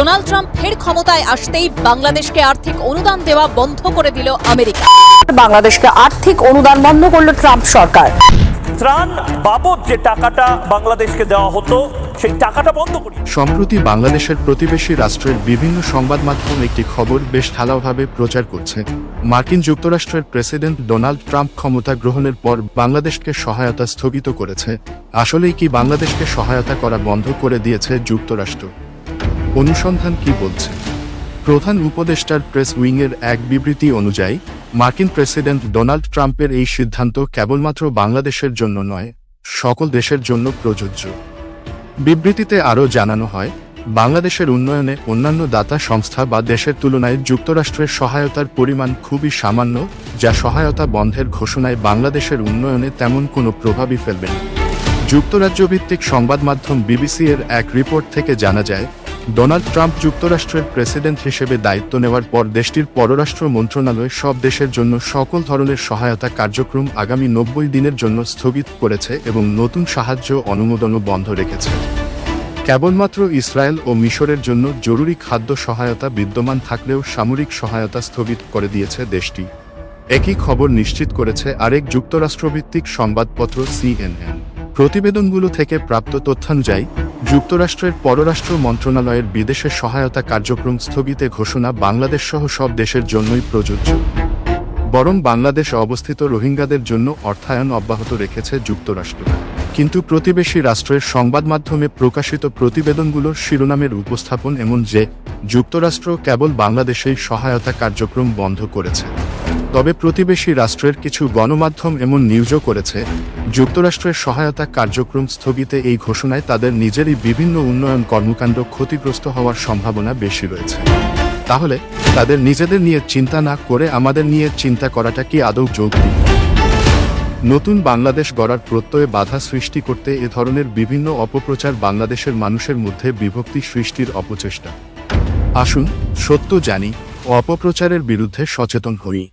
Donald Trump ফের ক্ষমতায় আসতেই বাংলাদেশকে আর্থিক অনুদান দেওয়া বন্ধ করে দিল আমেরিকা। বাংলাদেশকে আর্থিক অনুদান বন্ধ করল ট্রাম্প সরকার। ত্রাণ বাবদ যে টাকাটা বাংলাদেশকে দেওয়া হতো সেই টাকাটা বন্ধ করি। সম্প্রতি বাংলাদেশের প্রতিবেশী রাষ্ট্রের বিভিন্ন সংবাদ মাধ্যম একটি খবর বেশ ঢালাওভাবে প্রচার করছে। মার্কিন যুক্তরাষ্ট্রের প্রেসিডেন্ট ডোনাল্ড ট্রাম্প ক্ষমতা গ্রহণের পর বাংলাদেশকে সহায়তা স্থগিত করেছে। আসলেই কি বাংলাদেশকে সহায়তা করা বন্ধ করে দিয়েছে যুক্তরাষ্ট্র? অনুসন্ধান কি বলছে? প্রধান উপদেষ্টার প্রেস উইংয়ের এক বিবৃতি অনুযায়ী, মার্কিন প্রেসিডেন্ট ডোনাল্ড ট্রাম্পের এই সিদ্ধান্ত কেবলমাত্র বাংলাদেশের জন্য নয়, সকল দেশের জন্য প্রযোজ্য। বিবৃতিতে আরও জানানো হয়, বাংলাদেশের উন্নয়নে অন্যান্য দাতা সংস্থা বা দেশের তুলনায় যুক্তরাষ্ট্রের সহায়তার পরিমাণ খুবই সামান্য, যা সহায়তা বন্ধের ঘোষণায় বাংলাদেশের উন্নয়নে তেমন কোনো প্রভাবই ফেলবে না। যুক্তরাজ্য ভিত্তিক সংবাদ মাধ্যম বিবিসি এর এক রিপোর্ট থেকে জানা যায় ডোনাল্ড ট্রাম্প যুক্তরাষ্ট্রের প্রেসিডেন্ট হিসেবে দায়িত্ব নেওয়ার পর দেশটির পররাষ্ট্র মন্ত্রণালয় সব দেশের জন্য সকল ধরনের সহায়তা কার্যক্রম আগামী নব্বই দিনের জন্য স্থগিত করেছে এবং নতুন সাহায্য অনুমোদনও বন্ধ রেখেছে। কেবলমাত্র ইসরায়েল ও মিশরের জন্য জরুরি খাদ্য সহায়তা বিদ্যমান থাকলেও সামরিক সহায়তা স্থগিত করে দিয়েছে দেশটি। একই খবর নিশ্চিত করেছে আরেক যুক্তরাষ্ট্রভিত্তিক সংবাদপত্র সিএনএন। প্রতিবেদনগুলো থেকে প্রাপ্ত তথ্যানুযায়ী যুক্তরাষ্ট্রের পররাষ্ট্র মন্ত্রণালয়ের বিদেশে সহায়তা কার্যক্রম স্থগিতে ঘোষণা বাংলাদেশ সহ সব দেশের জন্যই প্রযোজ্য। বরং বাংলাদেশ অবস্থিত রোহিঙ্গাদের জন্য অর্থায়ন অব্যাহত রেখেছে যুক্তরাষ্ট্র। কিন্তু প্রতিবেশী রাষ্ট্রের সংবাদ মাধ্যমে প্রকাশিত প্রতিবেদনগুলোর শিরোনামের উপস্থাপন এমন যে, যুক্তরাষ্ট্র কেবল বাংলাদেশেই সহায়তা কার্যক্রম বন্ধ করেছে। তবে প্রতিবেশী রাষ্ট্রের কিছু গণমাধ্যম এমন নিউজও করেছে, যুক্তরাষ্ট্রের সহায়তা কার্যক্রম স্থগিতে এই ঘোষণায় তাদের নিজেরই বিভিন্ন উন্নয়ন কর্মকাণ্ড ক্ষতিগ্রস্ত হওয়ার সম্ভাবনা বেশি রয়েছে। তাহলে, তাদের নিজেদের নিয়ে চিন্তা না করে আমাদের নিয়ে চিন্তা করাটা কি আদৌ যৌক্তিক? নতুন বাংলাদেশ গড়ার প্রত্যয়ে বাধা সৃষ্টি করতে এ ধরনের বিভিন্ন অপপ্রচার বাংলাদেশের মানুষের মধ্যে বিভক্তি সৃষ্টির অপচেষ্টা। আসুন সত্য জানি অপপ্রচারের বিরুদ্ধে সচেতন হই।